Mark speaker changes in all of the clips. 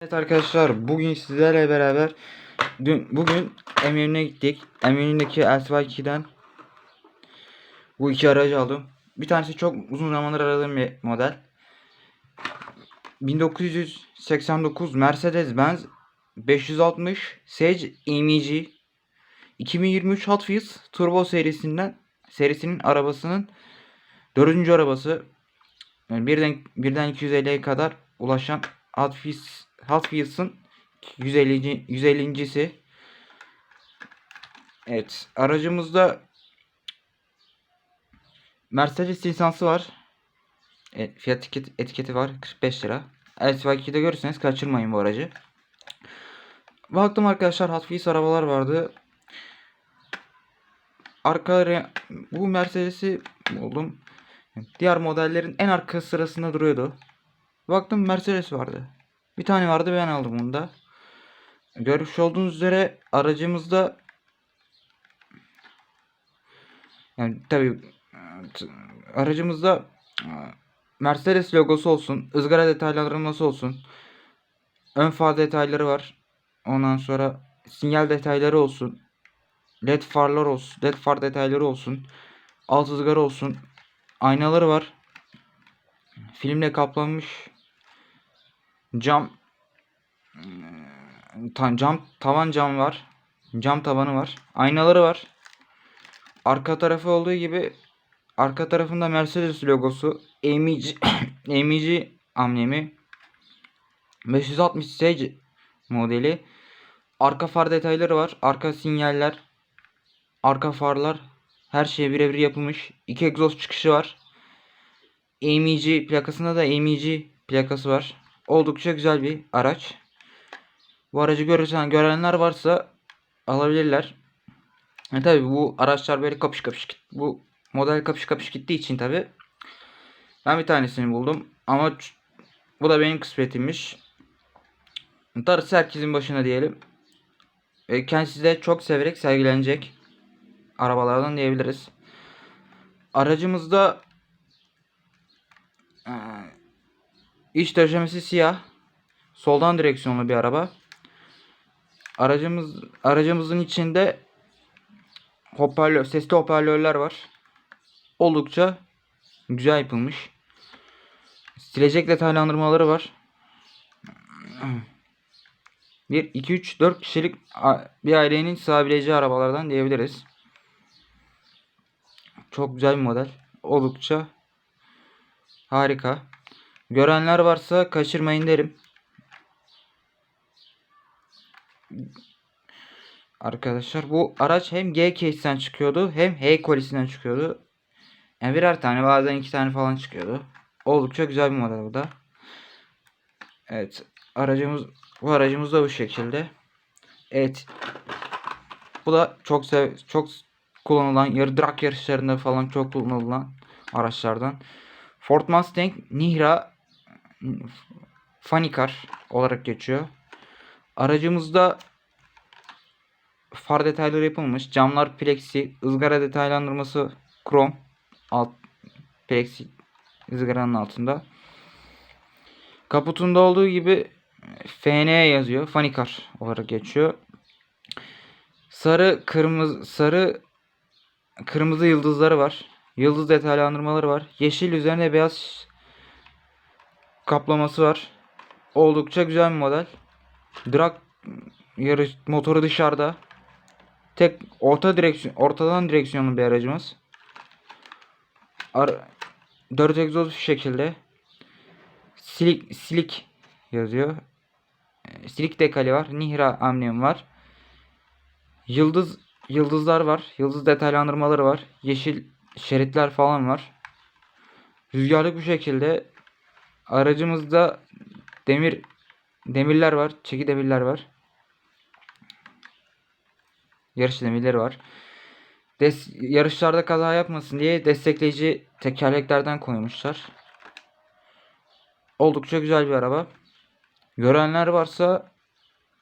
Speaker 1: Evet arkadaşlar bugün sizlerle beraber dün bugün Eminönü'ne gittik. Eminönü'ndeki LCY2'den bu iki aracı aldım. Bir tanesi çok uzun zamandır aradığım bir model. 1989 Mercedes-Benz 560 Sage AMG 2023 Hot Wheels Turbo serisinden serisinin arabasının dördüncü arabası. Yani birden birden 250'ye kadar ulaşan Hot Wheels Hot Wheels'ın 150. 150.si. Evet, aracımızda Mercedes lisansı var. E, fiyat etiket, etiketi var 45 lira. LCY2'de görürseniz kaçırmayın bu aracı. Baktım arkadaşlar Hot Wheels arabalar vardı. Arka bu Mercedes'i buldum. Diğer modellerin en arka sırasında duruyordu. Baktım Mercedes vardı. Bir tane vardı ben aldım bunu da. Görmüş olduğunuz üzere aracımızda yani tabi aracımızda e, Mercedes logosu olsun, ızgara detaylandırılması olsun, ön far detayları var. Ondan sonra sinyal detayları olsun, led farlar olsun, led far detayları olsun, alt ızgara olsun, aynaları var. Filmle kaplanmış cam ta- cam tavan cam var. Cam tabanı var. Aynaları var. Arka tarafı olduğu gibi arka tarafında Mercedes logosu, AMG AMG amblemi 560 Sage modeli. Arka far detayları var. Arka sinyaller, arka farlar her şey birebir yapılmış. İki egzoz çıkışı var. AMG plakasında da AMG plakası var. Oldukça güzel bir araç. Bu aracı görürsen görenler varsa alabilirler. E tabi bu araçlar böyle kapış kapış bu model kapış kapış gittiği için tabi ben bir tanesini buldum ama bu da benim kısmetimmiş. Darısı herkesin başına diyelim. E, kendisi de çok severek sergilenecek arabalardan diyebiliriz. Aracımızda e, iç döşemesi siyah. Soldan direksiyonlu bir araba. Aracımız aracımızın içinde hoparlör, sesli hoparlörler var. Oldukça güzel yapılmış. Silecek detaylandırmaları var. 1 2 3 4 kişilik bir ailenin sığabileceği arabalardan diyebiliriz. Çok güzel bir model. Oldukça harika. Görenler varsa kaçırmayın derim. Arkadaşlar bu araç hem G case'den çıkıyordu hem H kolisinden çıkıyordu. Yani birer tane bazen iki tane falan çıkıyordu. Oldukça güzel bir model bu da. Evet aracımız bu aracımız da bu şekilde. Evet. Bu da çok sev çok kullanılan yarı drag yarışlarında falan çok kullanılan araçlardan. Ford Mustang Nihra Funny Car olarak geçiyor. Aracımızda far detayları yapılmış. Camlar plexi, ızgara detaylandırması krom. Alt plexi ızgaranın altında. Kaputunda olduğu gibi FN yazıyor. Funny Car olarak geçiyor. Sarı, kırmızı, sarı, kırmızı yıldızları var. Yıldız detaylandırmaları var. Yeşil üzerine beyaz kaplaması var. Oldukça güzel bir model. Drag yarış motoru dışarıda. Tek orta direksiyon ortadan direksiyonlu bir aracımız. Ar 4 egzoz şekilde. Silik silik yazıyor. Ee, Silik dekali var. Nihra amblemi var. Yıldız yıldızlar var. Yıldız detaylandırmaları var. Yeşil şeritler falan var. Rüzgarlık bu şekilde. Aracımızda demir demirler var. Çeki demirler var. Yarış demirleri var. Des yarışlarda kaza yapmasın diye destekleyici tekerleklerden koymuşlar. Oldukça güzel bir araba. Görenler varsa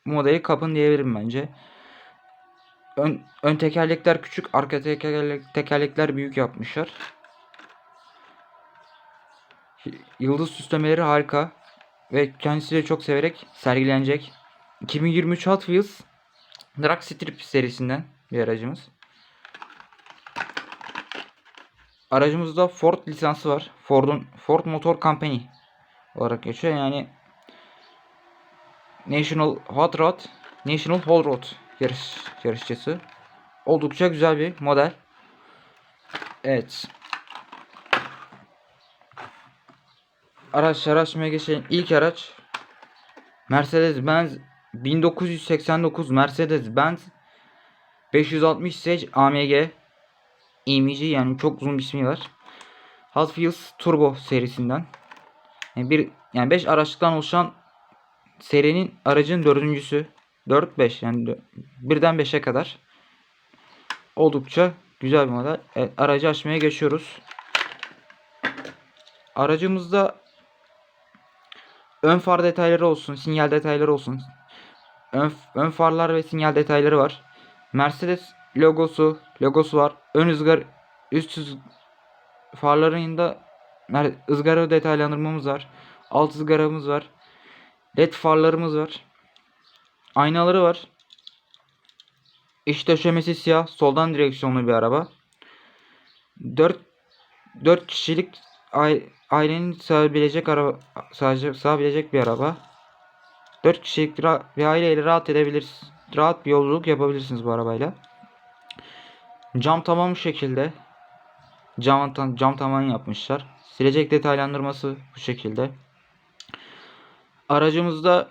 Speaker 1: modeli kapın diyebilirim bence. Ön, ön tekerlekler küçük, arka tekerlek, tekerlekler büyük yapmışlar. Yıldız süslemeleri harika. ve kendisi de çok severek sergilenecek. 2023 Hot Wheels Drag Strip serisinden bir aracımız. Aracımızda Ford lisansı var. Ford'un Ford Motor Company olarak geçiyor. Yani National Hot Rod, National Hot Rod yarış yarışçısı. Oldukça güzel bir model. Evet. Araç araçmaya geçelim. İlk araç Mercedes-Benz 1989 Mercedes-Benz 560 Sage AMG AMG yani çok uzun bir ismi var. Hot Wheels Turbo serisinden. Yani bir yani 5 araçtan oluşan serinin aracın dördüncüsü. 4 5 yani birden 5'e kadar. Oldukça güzel bir model. Evet, aracı açmaya geçiyoruz. Aracımızda ön far detayları olsun, sinyal detayları olsun. Ön, ön farlar ve sinyal detayları var. Mercedes logosu, logosu var. Ön ızgar, üst ız- farların mer- ızgara detaylandırmamız var. Alt ızgaramız var. LED farlarımız var. Aynaları var. İç döşemesi siyah, soldan direksiyonlu bir araba. 4 4 kişilik ai- ailenin sığabilecek araba sadece sığabilecek bir araba. 4 kişilik bir aileyle rahat edebilirsiniz. Rahat bir yolculuk yapabilirsiniz bu arabayla. Cam tamam bu şekilde. Cam, ta- cam tavan yapmışlar. Silecek detaylandırması bu şekilde. Aracımızda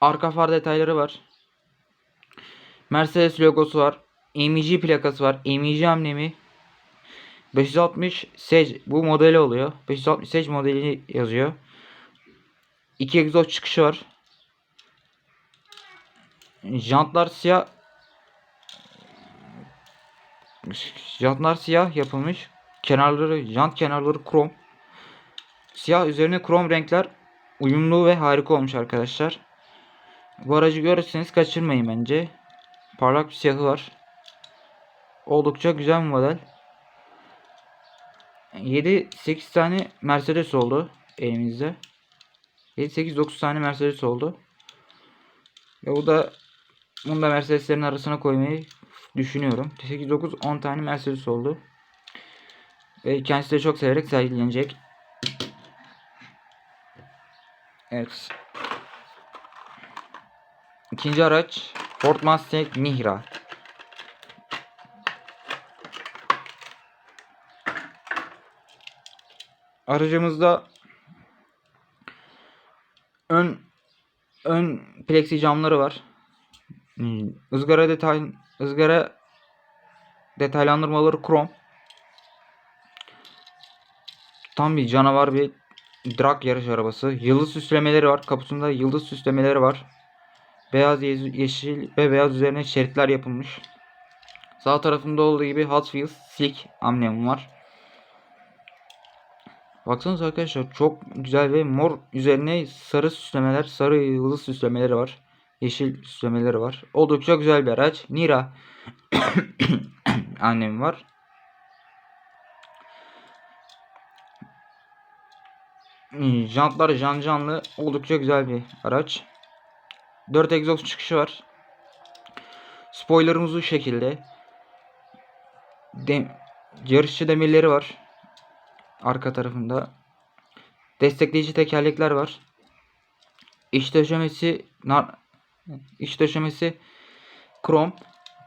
Speaker 1: arka far detayları var. Mercedes logosu var. AMG plakası var. AMG amblemi. 560 Sage bu modeli oluyor. 560 Sage modeli yazıyor. İki egzoz çıkışı var. Jantlar siyah. Jantlar siyah yapılmış. Kenarları, jant kenarları krom. Siyah üzerine krom renkler uyumlu ve harika olmuş arkadaşlar. Bu aracı görürseniz kaçırmayın bence. Parlak bir siyahı var. Oldukça güzel bir model. 7-8 tane Mercedes oldu elimizde. 7-8-9 tane Mercedes oldu. Ve bu da bunu da Mercedeslerin arasına koymayı düşünüyorum. 8-9-10 tane Mercedes oldu. Ve kendisi de çok severek sergilenecek. Evet. İkinci araç Ford Mustang Mihra. Aracımızda ön ön plexi camları var. Izgara detay ızgara detaylandırmaları krom. Tam bir canavar bir drag yarış arabası. Yıldız süslemeleri var. Kapısında yıldız süslemeleri var. Beyaz, ye- yeşil ve beyaz üzerine şeritler yapılmış. Sağ tarafında olduğu gibi Hot Wheels Slick amblemi var. Baksanıza arkadaşlar çok güzel ve mor üzerine sarı süslemeler, sarı yıldız süslemeleri var. Yeşil süslemeleri var. Oldukça güzel bir araç. Nira annem var. Jantlar can canlı. Oldukça güzel bir araç. 4 egzoz çıkışı var. Spoilerımız bu şekilde. Dem yarışçı demirleri var. Arka tarafında. Destekleyici tekerlekler var. İç döşemesi nar iç döşemesi krom.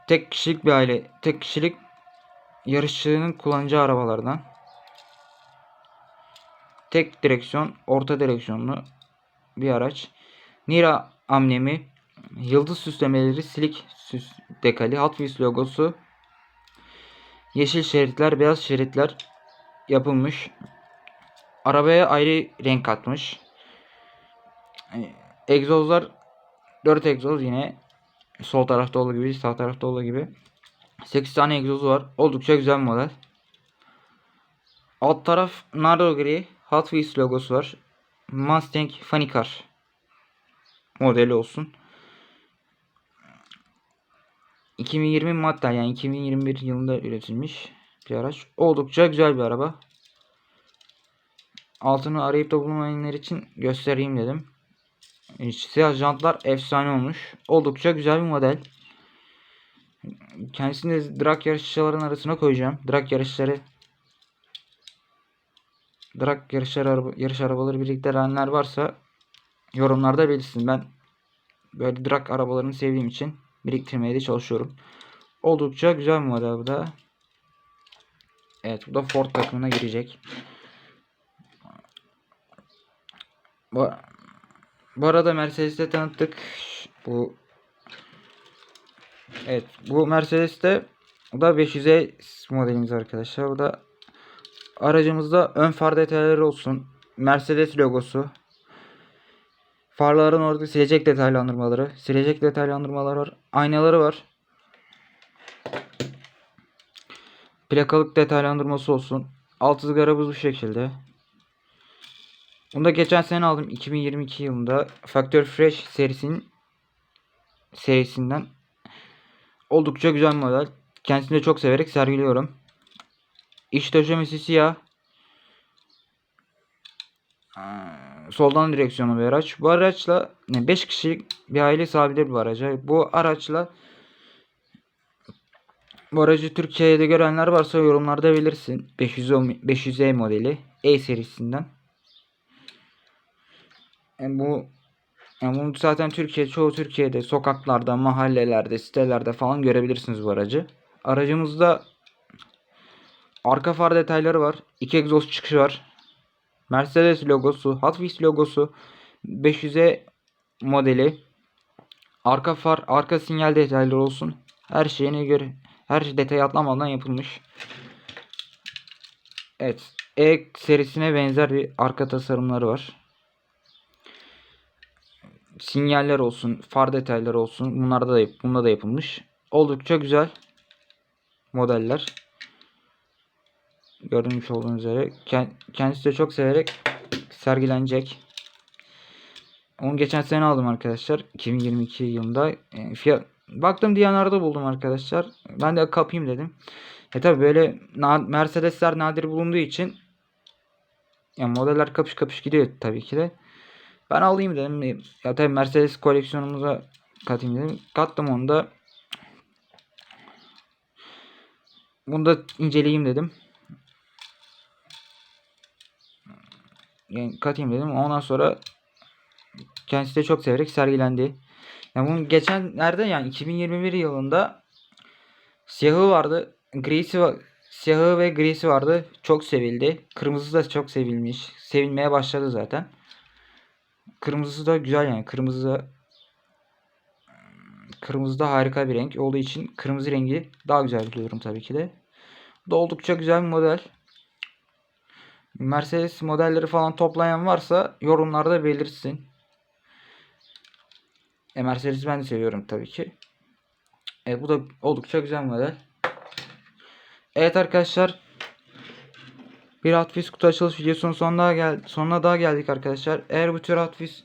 Speaker 1: Tek kişilik bir aile. Tek kişilik yarışçının kullanacağı arabalardan. Tek direksiyon, orta direksiyonlu bir araç. Nira amblemi, yıldız süslemeleri, silik süs dekali, Hot Wheels logosu, yeşil şeritler, beyaz şeritler yapılmış. Arabaya ayrı renk katmış. E, Egzozlar 4 egzoz yine sol tarafta olduğu gibi, sağ tarafta olduğu gibi. 8 tane egzozu var. Oldukça güzel model. Alt taraf nardo gri Hot Wheels logosu var. Mustang Funny Car modeli olsun. 2020 model yani 2021 yılında üretilmiş bir araç. Oldukça güzel bir araba. altını arayıp da bulamayanlar için göstereyim dedim. E, Siyah jantlar efsane olmuş. Oldukça güzel bir model. Kendisini de drag yarışçıların arasına koyacağım. Drag yarışları drag yarışları araba, yarış arabaları biriktirenler varsa yorumlarda belirsin. Ben böyle drag arabalarını sevdiğim için biriktirmeye de çalışıyorum. Oldukça güzel bir model bu da. Evet bu da Ford takımına girecek. Bu, bu arada Mercedes'te tanıttık. Bu Evet bu Mercedes'te bu da 500'e modelimiz arkadaşlar. Bu da aracımızda ön far detayları olsun. Mercedes logosu. Farların orada silecek detaylandırmaları. Silecek detaylandırmaları var. Aynaları var. Plakalık detaylandırması olsun. Alt ızgaramız bu şekilde. Bunu da geçen sene aldım. 2022 yılında. Factory Fresh serisinin serisinden. Oldukça güzel model. Kendisini de çok severek sergiliyorum. İç döşemesi siyah. Soldan direksiyonu bir araç. Bu araçla 5 kişilik bir aile sığabilir bu araca. Bu araçla bu aracı Türkiye'de görenler varsa yorumlarda belirsin. 500 500E modeli E serisinden. Yani bu yani bunu zaten Türkiye çoğu Türkiye'de sokaklarda, mahallelerde, sitelerde falan görebilirsiniz bu aracı. Aracımızda arka far detayları var. İki egzoz çıkışı var. Mercedes logosu, Hot Wheels logosu, 500'e modeli. Arka far, arka sinyal detayları olsun. Her şeyine göre her şey detay atlamadan yapılmış. Evet. E serisine benzer bir arka tasarımları var. Sinyaller olsun, far detayları olsun. Bunlarda da bunda da yapılmış. Oldukça güzel modeller. Görmüş olduğunuz üzere kendisi de çok severek sergilenecek. Onu geçen sene aldım arkadaşlar. 2022 yılında. E, fiyat baktım Diyanar'da buldum arkadaşlar. Ben de kapayım dedim. E tabi böyle Mercedesler nadir bulunduğu için yani modeller kapış kapış gidiyor tabii ki de. Ben alayım dedim. Ya tabii Mercedes koleksiyonumuza katayım dedim. Kattım onu da. Bunu da inceleyeyim dedim. Yani katayım dedim. Ondan sonra kendisi de çok severek sergilendi. Yani bunun geçenlerde yani 2021 yılında siyahı vardı. Grisi var. Siyahı ve grisi vardı. Çok sevildi. Kırmızısı da çok sevilmiş. Sevilmeye başladı zaten. Kırmızısı da güzel yani. Kırmızı Kırmızı da harika bir renk olduğu için kırmızı rengi daha güzel buluyorum tabii ki de. Bu da oldukça güzel bir model. Mercedes modelleri falan toplayan varsa yorumlarda belirsin. E Mercedes ben de seviyorum tabii ki. E bu da oldukça güzel model. Evet arkadaşlar. Bir Hot Wheels kutu açılış videosunun sonuna, gel sonuna daha geldik arkadaşlar. Eğer bu tür Hot Wheels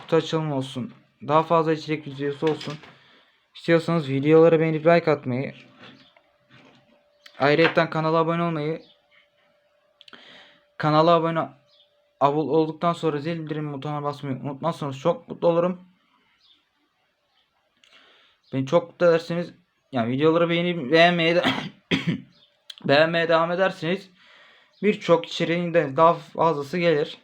Speaker 1: kutu açılımı olsun. Daha fazla içerik videosu olsun. İstiyorsanız videoları beğenip like atmayı. Ayrıca kanala abone olmayı. Kanala abone olduktan sonra zil bildirim butonuna basmayı unutmazsanız çok mutlu olurum. Beni çok mutlu edersiniz. Yani videoları beğenip beğenmeye de beğenmeye devam ederseniz birçok içeriğin de daha fazlası gelir.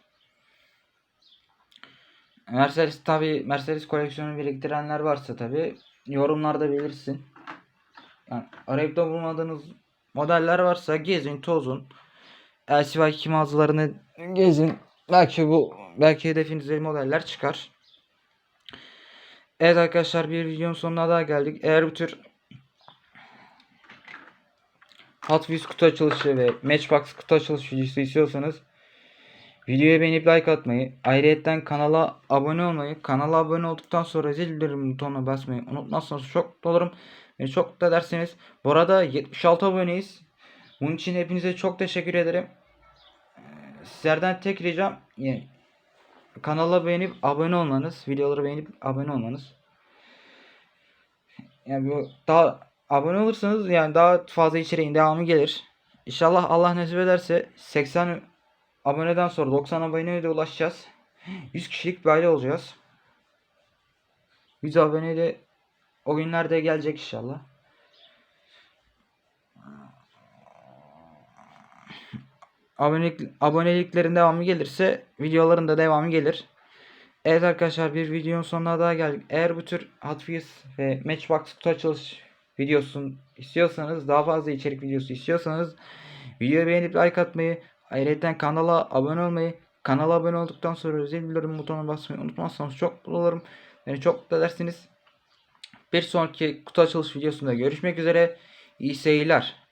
Speaker 1: Mercedes tabi Mercedes koleksiyonu biriktirenler varsa tabi yorumlarda belirsin. Yani arayıp da bulmadığınız modeller varsa gezin tozun. LCY2 mağazalarını gezin. Belki bu belki hedefinize modeller çıkar. Evet arkadaşlar bir videonun sonuna daha geldik. Eğer bu tür Hot Wheels kutu açılışı ve Matchbox kutu açılışı videosu istiyorsanız videoyu beğenip like atmayı, ayrıyetten kanala abone olmayı, kanala abone olduktan sonra zil bildirim butonuna basmayı unutmazsanız çok mutlu olurum. Beni çok mutlu edersiniz. Bu arada 76 aboneyiz. Bunun için hepinize çok teşekkür ederim. Sizlerden tek ricam yani kanala beğenip abone olmanız, videoları beğenip abone olmanız. Yani bu daha abone olursanız yani daha fazla içeriğin devamı gelir. İnşallah Allah nasip ederse 80 aboneden sonra 90 aboneye de ulaşacağız. 100 kişilik bir olacağız. 100 abone de o günlerde gelecek inşallah. Abonelik, aboneliklerin devamı gelirse videoların da devamı gelir. Evet arkadaşlar bir videonun sonuna daha geldik. Eğer bu tür Hot ve Matchbox kutu açılış videosun istiyorsanız daha fazla içerik videosu istiyorsanız videoyu beğenip like atmayı ayrıca kanala abone olmayı kanala abone olduktan sonra özel bildirim butonuna basmayı unutmazsanız çok mutlu olurum. Beni çok mutlu edersiniz. Bir sonraki kutu açılış videosunda görüşmek üzere. İyi seyirler.